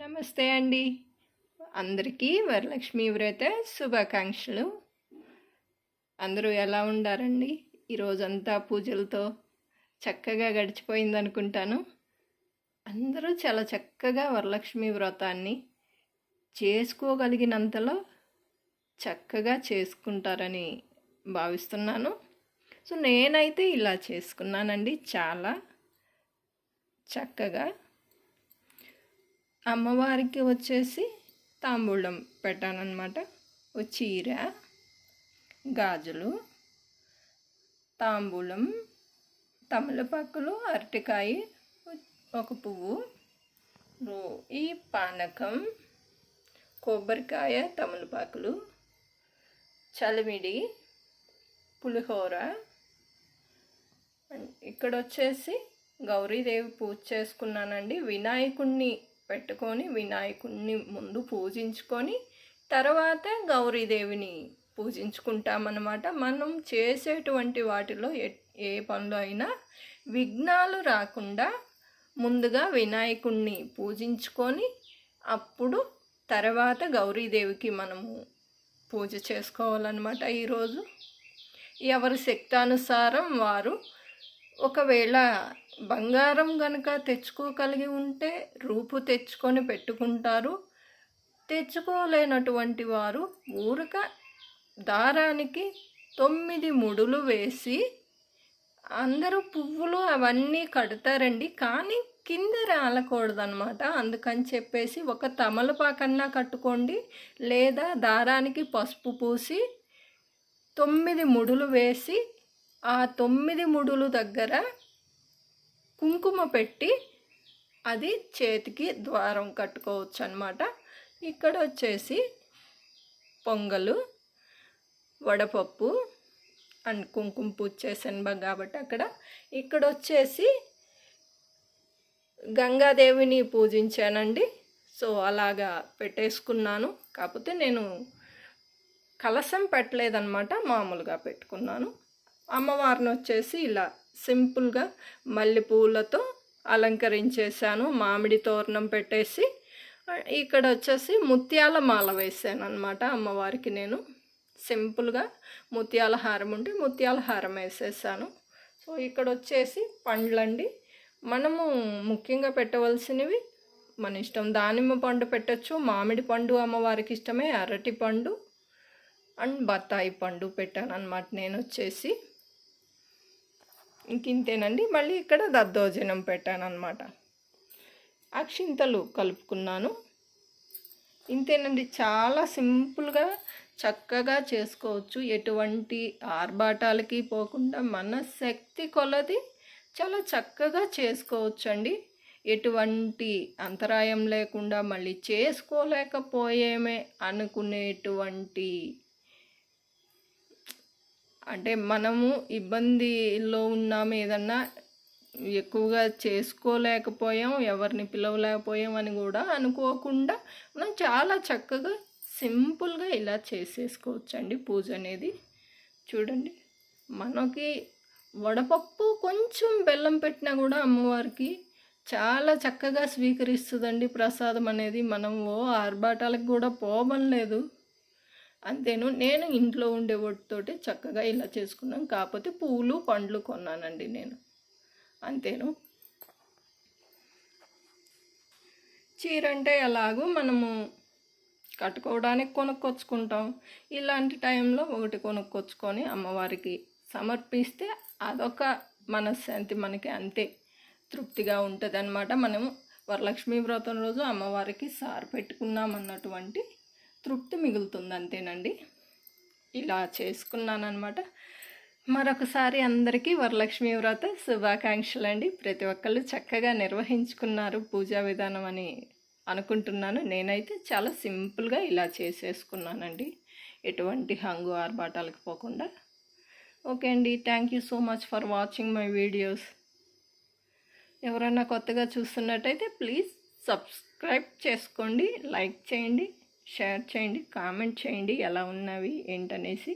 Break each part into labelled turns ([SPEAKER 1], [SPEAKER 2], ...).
[SPEAKER 1] నమస్తే అండి. అందరికీ వరలక్ష్మి వ్రత శుభాకాంక్షలు. అందరూ ఎలా ఉండారండి? ఈరోజంతా పూజలతో చక్కగా గడిచిపోయింది అనుకుంటాను అందరూ చాలా చక్కగా వరలక్ష్మి వ్రతాన్ని చేసుకోగలిగినంతలో చక్కగా చేసుకుంటారని భావిస్తున్నాను. సో నేనైతే ఇలా చేసుకున్నానండి. చాలా చక్కగా అమ్మవారికి వచ్చేసి తాంబూలం పెట్టానన్నమాట. ఓ చీర గాజులు తాంబూలం తమలపాకులు అరటికాయ ఒక పువ్వు ఈ పానకం కొబ్బరికాయ తమలపాకులు చలిమిడి పులిహోర ఇక్కడ వచ్చేసి గౌరీదేవి పూజ చేసుకున్నానండి. వినాయకుణ్ణి పెట్టుకొని వినాయకుణ్ణి ముందు పూజించుకొని తర్వాత గౌరీదేవిని పూజించుకుంటామన్నమాట. మనం చేసేటువంటి వాటిలో ఏ ఏ పనులు అయినా విఘ్నాలు రాకుండా ముందుగా వినాయకుణ్ణి పూజించుకొని అప్పుడు తర్వాత గౌరీదేవికి మనము పూజ చేసుకోవాలన్నమాట ఈరోజు. ఎవరి శక్తానుసారం వారు ఒకవేళ బంగారం గనక తెచ్చుకోగలిగి ఉంటే రూపు తెచ్చుకొని పెట్టుకుంటారు. తెచ్చుకోలేనటువంటి వారు ఊరక దారానికి తొమ్మిది ముడులు వేసి అందరూ పువ్వులు అవన్నీ కడతారండి. కానీ కింద రాలకూడదనమాట అందుకని చెప్పేసి ఒక తమలపాకన్నా కట్టుకోండి. లేదా దారానికి పసుపు పూసి తొమ్మిది ముడులు వేసి ఆ తొమ్మిది ముడులు దగ్గర కుంకుమ పెట్టి అది చేతికి ద్వారం కట్టుకోవచ్చు అనమాట ఇక్కడ వచ్చేసి పొంగలు వడపప్పు అండ్ కుంకుమ పూజ చేశాను కాబట్టి అక్కడ. ఇక్కడ వచ్చేసి గంగాదేవిని పూజించానండి. సో అలాగా పెట్టేసుకున్నాను. కాకపోతే నేను కలసం పెట్టలేదన్నమాట మామూలుగా పెట్టుకున్నాను. అమ్మవారిని వచ్చేసి ఇలా సింపుల్గా మల్లెపూలతో అలంకరించేసాను మామిడి తోరణం పెట్టేసి. ఇక్కడ వచ్చేసి ముత్యాల మాల వేసాను అనమాట అమ్మవారికి నేను. సింపుల్గా ముత్యాల హారం ఉంటే ముత్యాల హారం వేసేసాను. సో ఇక్కడ వచ్చేసి పండ్లండి. మనము ముఖ్యంగా పెట్టవలసినవి మన ఇష్టం దానిమ్మ పండు పెట్టచ్చు మామిడి పండు అమ్మవారికి ఇష్టమే అరటి పండు అండ్ బత్తాయి పండు పెట్టాను అనమాట నేను వచ్చేసి ఇంక ఇంతేనండి మళ్ళీ ఇక్కడ దద్దోజనం పెట్టాను అనమాట అక్షింతలు కలుపుకున్నాను. ఇంతేనండి. చాలా సింపుల్గా చక్కగా చేసుకోవచ్చు. ఎటువంటి ఆర్భాటాలకి పోకుండా మన శక్తి కొలది చాలా చక్కగా చేసుకోవచ్చు అండి ఎటువంటి అంతరాయం లేకుండా మళ్ళీ చేసుకోలేకపోయేమే అనుకునేటువంటి అంటే మనము ఇబ్బందిలో ఉన్నాము ఏదన్నా ఎక్కువగా చేసుకోలేకపోయాం ఎవరిని పిలవలేకపోయాం అని కూడా అనుకోకుండా మనం చాలా చక్కగా సింపుల్గా ఇలా చేసేసుకోవచ్చండి పూజ అనేది. చూడండి మనకి వడపప్పు కొంచెం బెల్లం పెట్టినా కూడా అమ్మవారికి చాలా చక్కగా స్వీకరిస్తుందండి ప్రసాదం అనేది. మనం ఓ ఆర్భాటాలకు కూడా పోవడం లేదు. అంతేను నేను ఇంట్లో ఉండే వాటితోటి చక్కగా ఇలా చేసుకున్నాను కాకపోతే పూలు పండ్లు కొన్నానండి నేను. అంతేను. చీర అంటే ఎలాగో మనము కట్టుకోవడానికి కొనుక్కొచ్చుకుంటాం. ఇలాంటి టైంలో ఒకటి కొనుక్కొచ్చుకొని అమ్మవారికి సమర్పిస్తే అదొక మనశ్శాంతి మనకి అంతే. తృప్తిగా ఉంటుంది అనమాట మనము వరలక్ష్మి వ్రతం రోజు అమ్మవారికి సార్ పెట్టుకున్నాం అన్నటువంటి తృప్తి మిగులుతుంది అంతేనండి ఇలా చేసుకున్నానమాట మరొకసారి అందరికీ వరలక్ష్మి వ్రత శుభాకాంక్షలు అండి ప్రతి ఒక్కళ్ళు చక్కగా నిర్వహించుకున్నారు పూజా విధానం అని అనుకుంటున్నాను. నేనైతే చాలా సింపుల్గా ఇలా చేసేసుకున్నానండి. ఎటువంటి హంగు ఆర్భాటాలకు పోకుండా. ఓకే అండి. Thank you so much for watching my videos. ఎవరైనా కొత్తగా చూస్తున్నట్టయితే ప్లీజ్ సబ్స్క్రైబ్ చేసుకోండి. లైక్ చేయండి. షేర్ చేయండి కామెంట్ చేయండి ఎలా ఉన్నవి ఏంటనేసి.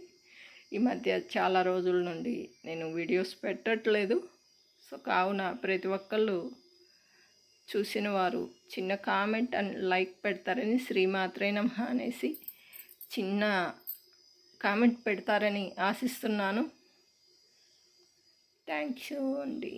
[SPEAKER 1] ఈ మధ్య చాలా రోజుల నుండి నేను వీడియోస్ పెట్టట్లేదు. సో కావున ప్రతి ఒక్కళ్ళు చూసిన వారు చిన్న కామెంట్ అండ్ లైక్ పెడతారని శ్రీమాత్రే నమ అనేసి చిన్న కామెంట్ పెడతారని ఆశిస్తున్నాను. థ్యాంక్ యూ అండి.